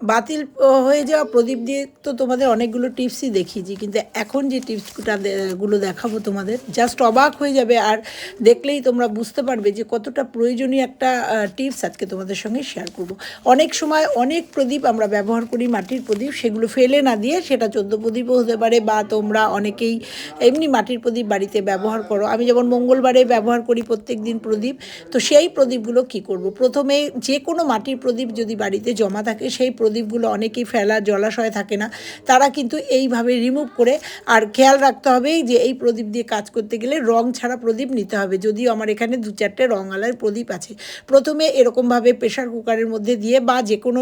বাতিল হয়ে যাওয়া প্রদীপ দিয়ে তো তোমাদের অনেকগুলো টিপসই দেখিয়েছি, কিন্তু এখন যে টিপসটা গুলো দেখাবো তোমাদের জাস্ট অবাক হয়ে যাবে আর দেখলেই তোমরা বুঝতে পারবে যে কতটা প্রয়োজনীয় একটা টিপস আজকে তোমাদের সঙ্গে শেয়ার করব। অনেক সময় অনেক প্রদীপ আমরা ব্যবহার করি, মাটির প্রদীপ, সেগুলো ফেলে না দিয়ে সেটা চোদ্দ প্রদীপও হতে পারে বা তোমরা অনেকেই এমনি মাটির প্রদীপ বাড়িতে ব্যবহার করো। আমি যেমন মঙ্গলবারে ব্যবহার করি প্রত্যেক দিন প্রদীপ, তো সেই প্রদীপগুলো কি করব? প্রথমে যে কোনো মাটির প্রদীপ যদি বাড়িতে জমা থাকে, সেই প্রদীপগুলো অনেকেই ফেলা জলাশয় থাকে না, তারা কিন্তু এইভাবে রিমুভ করে আর খেয়াল রাখতে হবে যে এই প্রদীপ দিয়ে কাজ করতে গেলে রং ছাড়া প্রদীপ নিতে হবে। যদিও আমার এখানে দু চারটে রং আলার প্রদীপ আছে। প্রথমে এরকমভাবে প্রেশার কুকারের মধ্যে দিয়ে বা যে কোনো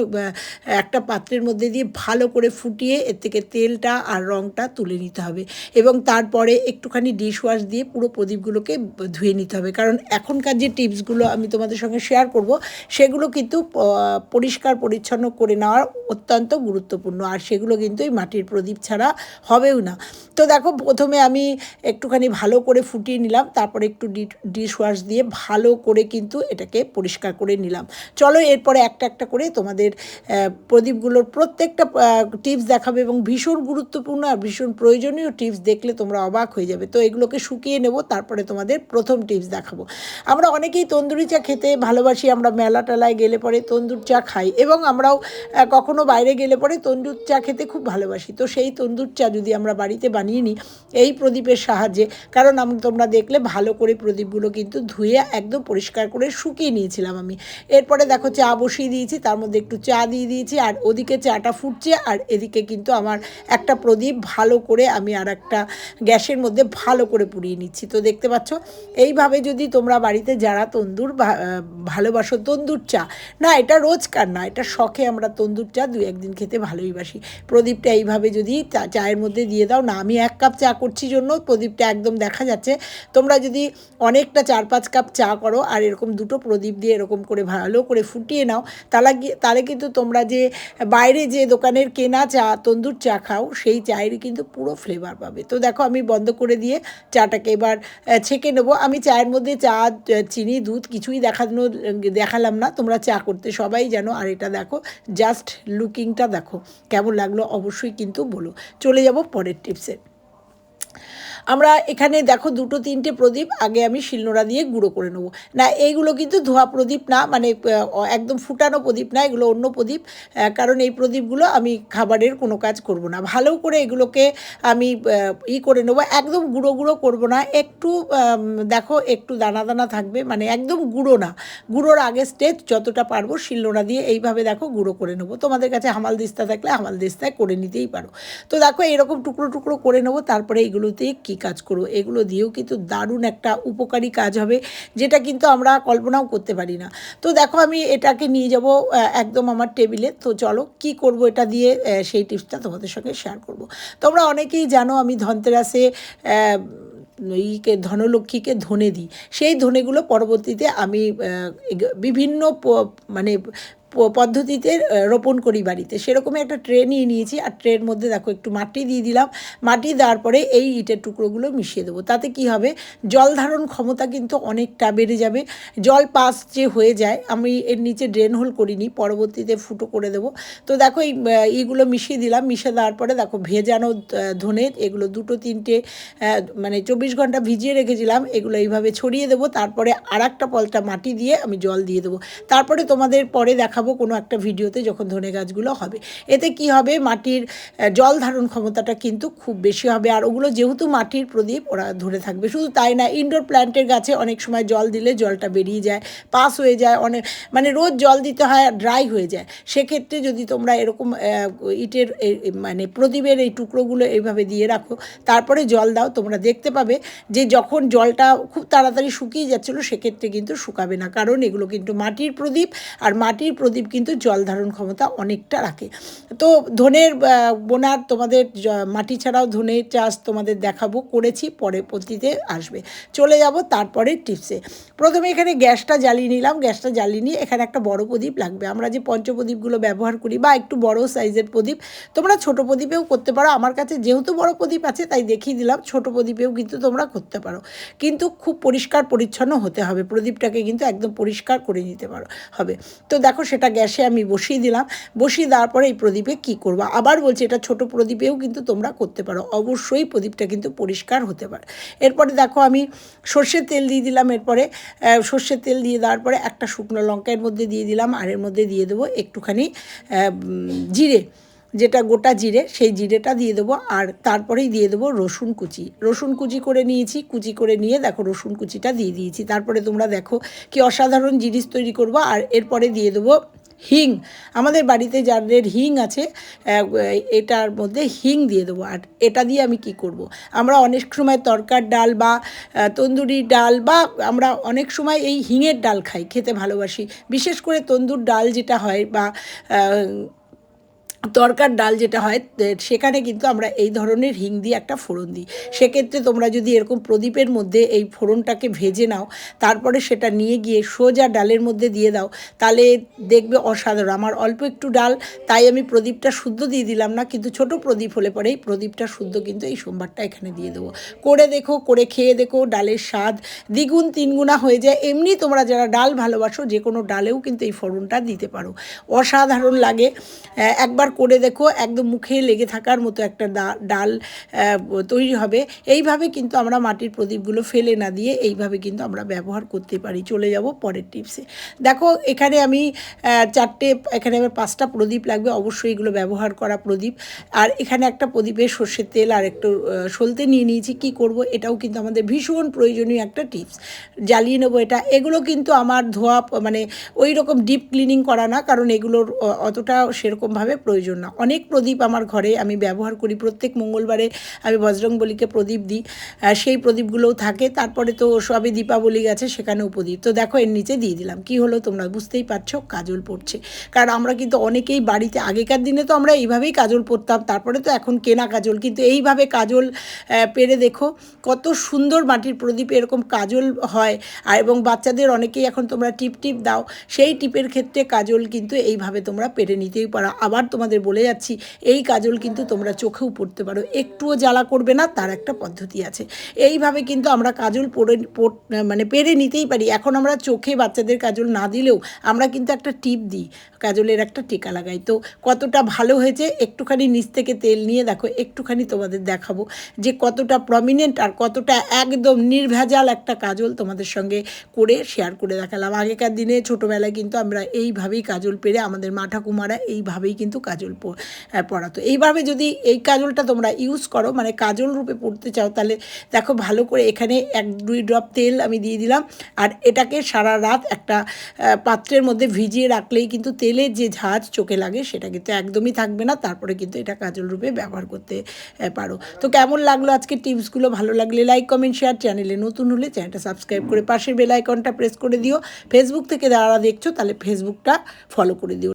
একটা পাত্রের মধ্যে দিয়ে ভালো করে ফুটিয়ে এর থেকে তেলটা আর রংটা তুলে নিতে হবে এবং তারপরে একটুখানি ডিশ ওয়াশ দিয়ে পুরো প্রদীপগুলোকে ধুয়ে নিতে হবে। কারণ এখনকার যে টিপসগুলো আমি তোমাদের সঙ্গে শেয়ার করব, সেগুলো কিন্তু পরিষ্কার পরিচ্ছন্ন করে নেওয়ার অত্যন্ত গুরুত্বপূর্ণ। আর সেগুলো কিন্তু এই মাটির প্রদীপ ছাড়া হবেও না। তো দেখো, প্রথমে আমি একটুখানি ভালো করে ফুটিয়ে নিলাম, তারপরে একটু ডিশ ওয়াশ দিয়ে ভালো করে কিন্তু এটাকে পরিষ্কার করে নিলাম। চলো এরপরে একটা একটা করে তোমাদের প্রদীপগুলোর প্রত্যেকটা টিপস দেখাবে এবং ভীষণ গুরুত্বপূর্ণ আর ভীষণ প্রয়োজনীয় টিপস দেখলে তোমরা অবাক হয়ে যাবে। তো এগুলোকে শুকিয়ে নেব, তারপরে তোমাদের প্রথম টিপস দেখাবো। আমরা অনেকেই তন্দুরি চা খেতে ভালোবাসি, আমরা মেলা টেলায় গেলে পরে তন্দুর চা খাই এবং আমরাও কখনো বাইরে গেলে পরে তন্দুর চা খেতে খুব ভালোবাসি। তো সেই তন্দুর চা যদি আমরা বাড়িতে বানিয়ে নিই, এই প্রদীপের সাহায্যে, কারণ আমি, তোমরা দেখলে ভালো করে প্রদীপগুলো কিন্তু ধুয়ে একদম পরিষ্কার করে শুকিয়ে নিয়েছিলাম আমি। এরপরে দেখো চা বসিয়ে দিয়েছি, তার মধ্যে একটু চা দিয়ে দিয়েছি, আর ওদিকে চাটা ফুটছে, আর এদিকে কিন্তু আমার একটা প্রদীপ ভালো করে আমি আর একটা গ্যাসের মধ্যে ভালো করে পুড়িয়ে নিচ্ছি। তো দেখতে পাচ্ছ, এইভাবে যদি তোমরা বাড়িতে যারা তন্দুর ভালোবাসো তন্দুর চা, না, এটা রোজকার না, এটা শখে আমরা তন্দুর চা দু একদিন খেতে ভালোই বাসি। প্রদীপটা এইভাবে যদি চায়ের মধ্যে দিয়ে দাও, না, আমি এক কাপ চা করছি জন্য, প্রদীপটা একদম দেখা যাচ্ছে। তোমরা যদি অনেকটা চার, পাঁচ কাপ চা করো, আর এরকম দুটো প্রদীপ দিয়ে এরকম করে ভালো করে ফুটিয়ে নাও তাহলে তাহলে কিন্তু তোমরা যে বাইরে যে দোকানের কেনা চা, তন্দুর চা খাও, সেই চায়ের কিন্তু পুরো ফ্লেভার পাবে। তো দেখো, আমি বন্ধ করে দিয়ে চাটাকে এবার ছেঁকে নেব। আমি চায়ের মধ্যে চা চিনি, দুধ কিছুই দেখানো, দেখালাম না, তোমরা চা করতে সবাই জানো। আর এটা দেখো জাস্ট লুকিংটা দেখো কেমন লাগল অবশ্যই কিন্তু বলো। চলে যাব পরের টিপসে আমরা এখানে দেখো দুটো, তিনটে প্রদীপ, আগে আমি শিলনোড়া দিয়ে গুঁড়ো করে নেব। না, এইগুলো কিন্তু ধোয়া প্রদীপ না মানে একদম ফুটানো প্রদীপ না, এগুলো অন্য প্রদীপ কারণ এই প্রদীপগুলো আমি খাবারের কোনো কাজ করব না। ভালো করে এগুলোকে আমি ই করে নেব, একদম গুঁড়ো গুঁড়ো করব না, একটু দেখো, একটু দানা দানা থাকবে মানে একদম গুঁড়ো না। গুঁড়োর আগে স্টেজ যতটা পারব শিলনোড়া দিয়ে এইভাবে দেখো গুঁড়ো করে নেব। তোমাদের কাছে হামাল দিস্তা থাকলে হামাল দিস্তায় করে নিতেই পারো। তো দেখো, এরকম টুকরো টুকরো করে নেব, তারপরে এইগুলোতে কী কাজ করব? এগুলো দিয়েও কিন্তু দারুণ একটা উপকারী কাজ হবে, যেটা কিন্তু আমরা কল্পনাও করতে পারি না। তো দেখো আমি এটাকে নিয়ে যাব একদম আমার টেবিলে। তো চলো কি করব এটা দিয়ে সেই টিপসটা তোমাদের সঙ্গে শেয়ার করব। তোমরা অনেকেই জানো আমি ধনতেরাসে ইকে ধনলক্ষ্মীকে ধনে দিই। সেই ধনেগুলো পরবর্তীতে আমি বিভিন্ন মানে পদ্ধতিতে রোপণ করি বাড়িতে। সেরকমই একটা ট্রে নিয়ে নিয়েছি, আর ট্রের মধ্যে দেখো একটু মাটি দিয়ে দিলাম। মাটি দেওয়ার পরে এই ইটের টুকরোগুলো মিশিয়ে দেবো। তাতে কি হবে? জল ধারণ ক্ষমতা কিন্তু অনেকটা বেড়ে যাবে। জল পাস যে হয়ে যায়, আমি এর নিচে ড্রেন হোল করিনি, পরবর্তীতে ফুটো করে দেবো। তো দেখো এই এইগুলো মিশিয়ে দিলাম। মিশিয়ে দেওয়ার পরে দেখো ভেজানো ধনে, এগুলো দুটো তিনটে মানে চব্বিশ ঘণ্টা ভিজিয়ে রেখেছিলাম। এগুলো এইভাবে ছড়িয়ে দেবো। তারপরে আর একটা পলটা মাটি দিয়ে আমি জল দিয়ে দেবো। তারপরে তোমাদের পরে দেখা দেখাবো কোনো একটা ভিডিওতে যখন ধনে গাছগুলো হবে। এতে কি হবে? মাটির জল ধারণ ক্ষমতাটা কিন্তু খুব বেশি হবে। আর ওগুলো যেহেতু মাটির প্রদীপ, ওরা ধরে থাকবে। শুধু তাই না ইনডোর প্ল্যান্টের গাছে অনেক সময় জল দিলে জলটা বেরিয়ে যায় পাস হয়ে যায়, অনেক মানে রোজ জল দিতে হয় ড্রাই হয়ে যায়। সেক্ষেত্রে যদি তোমরা এরকম ইটের মানে প্রদীপের এই টুকরোগুলো এইভাবে দিয়ে রাখো, তারপরে জল দাও, তোমরা দেখতে পাবে যে যখন জলটা খুব তাড়াতাড়ি শুকিয়ে যাচ্ছিল, সেক্ষেত্রে কিন্তু শুকাবে না। কারণ এগুলো কিন্তু মাটির প্রদীপ, আর মাটির কিন্তু জল ধারণ ক্ষমতা অনেকটা রাখে। তো ধনের বোনার তোমাদের মাটি ছাড়াও ধনের চাষ তোমাদের দেখাবো, করেছি, পরে পতিতে আসবে। চলে যাব তারপরে টিপসে। প্রথমে এখানে গ্যাসটা জ্বালিয়ে নিলাম, গ্যাসটা জ্বালিয়ে নিয়ে এখানে একটা বড় প্রদীপ লাগবে। আমরা যে পঞ্চপ্রদীপগুলো ব্যবহার করি বা একটু বড় সাইজের প্রদীপ, তোমরা ছোট প্রদীপেও করতে পারো। আমার কাছে যেহেতু বড় প্রদীপ আছে, তাই দেখিয়ে দিলাম, ছোট প্রদীপেও কিন্তু তোমরা করতে পারো। কিন্তু খুব পরিষ্কার পরিচ্ছন্ন হতে হবে, প্রদীপটাকে কিন্তু একদম পরিষ্কার করে নিতে পারো, হবে। তো দেখো সেটা সেটা গ্যাসে আমি বসিয়ে দিলাম। বসিয়ে দেওয়ার পরে এই প্রদীপে কি করব? আবার বলছি, এটা ছোট প্রদীপেও কিন্তু তোমরা করতে পারো। অবশ্যই প্রদীপটা কিন্তু পরিষ্কার হতে পারে। এরপরে দেখো, আমি সর্ষের তেল দিয়ে দিলাম এরপরে। সর্ষের তেল দিয়ে দেওয়ার পরে একটা শুকনো লঙ্কা এর মধ্যে দিয়ে দিলাম। আর এর মধ্যে দিয়ে দেবো একটুখানি জিরে। যেটা গোটা জিরে, সেই জিরেটা দিয়ে দেবো আর তারপরেই দিয়ে দেবো রসুন কুচি। রসুন কুচি করে নিয়েছি, কুচি করে নিয়ে দেখো রসুন কুচিটা দিয়ে দিয়েছি। তারপরে তোমরা দেখো কি অসাধারণ জিনিস তৈরি করব আর এরপরে দিয়ে দেবো হিং। আমাদের বাড়িতে যাদের হিং আছে এটার মধ্যে হিং দিয়ে দেবো আর এটা দিয়ে আমি কি করব। আমরা অনেক সময় তরকার ডাল বা তন্দুরি ডাল বা আমরা অনেক সময় এই হিঙের ডাল খাই, খেতে ভালোবাসি। বিশেষ করে তন্দুর ডাল যেটা হয় বা তরকার ডাল যেটা হয় সেখানে কিন্তু আমরা এই ধরনের হিং দিয়ে একটা ফোড়ন দিই। সেক্ষেত্রে তোমরা যদি এরকম প্রদীপের মধ্যে এই ফোড়নটাকে ভেজে নাও তারপরে সেটা নিয়ে গিয়ে সোজা ডালের মধ্যে দিয়ে দাও তাহলে দেখবে অসাধারণ। আমার অল্প একটু ডাল তাই আমি প্রদীপটা শুদ্ধ দিয়ে দিলাম না কিন্তু ছোট প্রদীপ হলে পরে এই প্রদীপটা শুদ্ধ কিন্তু এই সোমবারটা এখানে দিয়ে দেবো। করে দেখো করে খেয়ে দেখো ডালের স্বাদ দ্বিগুণ তিনগুণা হয়ে যায়। এমনি তোমরা যারা ডাল ভালোবাসো যে কোনো ডালেও কিন্তু এই ফোড়নটা দিতে পারো। অসাধারণ লাগে। আহ, একবার করে দেখো একদম মুখে লেগে থাকার মতো একটা ডাল তৈরি হবে। এইভাবে কিন্তু আমরা মাটির প্রদীপগুলো ফেলে না দিয়ে এইভাবে কিন্তু আমরা ব্যবহার করতে পারি। চলে যাব পরের টিপসে দেখো, এখানে আমি চারটে, এখানে আমার পাঁচটা প্রদীপ লাগবে। অবশ্যই এগুলো ব্যবহার করা প্রদীপ। আর এখানে একটা প্রদীপে সর্ষের তেল আর একটু সলতে নিয়ে নিয়েছি। কি করব? এটাও কিন্তু আমাদের ভীষণ প্রয়োজনীয় একটা টিপস জ্বালিয়ে নেব এটা। এগুলো কিন্তু আমার ধোয়া মানে ওই রকম ডিপ ক্লিনিং করা না। কারণ এগুলোর অতটা সেরকমভাবে প্রয়োজন না। অনেক প্রদীপ আমার ঘরে আমি ব্যবহার করি। প্রত্যেক মঙ্গলবারে আমি বজরংবলীকে প্রদীপ দিই। সেই প্রদীপগুলোও থাকে। তারপরে তো সবে দীপাবলি গেছে, সেখানেও প্রদীপ। তো দেখো, এর নিচে দিয়ে দিলাম। কি হলো তোমরা বুঝতেই পারছ? কাজল পড়ছে। কারণ আমরা কিন্তু অনেকেই বাড়িতে, আগেকার দিনে তো আমরা এইভাবেই কাজল পরতাম তারপরে তো এখন কেনা কাজল। কিন্তু এইভাবে কাজল পেরে দেখো, কত সুন্দর মাটির প্রদীপ এরকম কাজল হয়। আর এবং বাচ্চাদের অনেকেই এখন তোমরা টিপ টিপ দাও। সেই টিপের ক্ষেত্রে কাজল কিন্তু এইভাবে তোমরা পেরে নিতেই পারো। আবার তোমাদের বলে যাচ্ছি, এই কাজল কিন্তু তোমরা চোখেও পড়তে পারো। একটুও জ্বালা করবে না, তার একটা পদ্ধতি আছে। এইভাবে কিন্তু আমরা কাজল পরে মানে পেরে নিতেই পারি। এখন আমরা চোখে বাচ্চাদের কাজল না দিলেও আমরা কিন্তু একটা টিপ দিই, কাজলের একটা টিকা লাগাই। তো কতটা ভালো হয়েছে, একটুখানি নিচ থেকে তেল নিয়ে দেখো, একটুখানি তোমাদের দেখাবো যে কতটা প্রমিনেন্ট আর কতটা একদম নির্ভেজাল একটা কাজল তোমাদের সঙ্গে করে শেয়ার করে দেখালাম। আগেকার দিনে ছোটোবেলায় কিন্তু আমরা এইভাবেই কাজল পেরে আমাদের মা ঠাকুমারা এইভাবেই কিন্তু কাজল পরাতো এইভাবে যদি এই কাজলটা তোমরা ইউজ করো মানে কাজল রূপে পড়তে চাও, তাহলে দেখো ভালো করে এখানে এক, দুই ড্রপ তেল আমি দিয়ে দিলাম। আর এটাকে সারা রাত একটা পাত্রের মধ্যে ভিজিয়ে রাখলেই কিন্তু তেলের যে ঝাঁজ চোখে লাগে, সেটা কিন্তু একদমই থাকবে না। তারপরে কিন্তু এটা কাজল রূপে ব্যবহার করতে পারো। তো কেমন লাগল আজকে টিপসগুলো? ভালো লাগলে লাইক কমেন্ট শেয়ার চ্যানেলে নতুন হলে চ্যানেলটা সাবস্ক্রাইব করে পাশের বেল আইকনটা প্রেস করে দিও। ফেসবুক থেকে যারা দেখছ, তাহলে ফেসবুকটা ফলো করে দিও।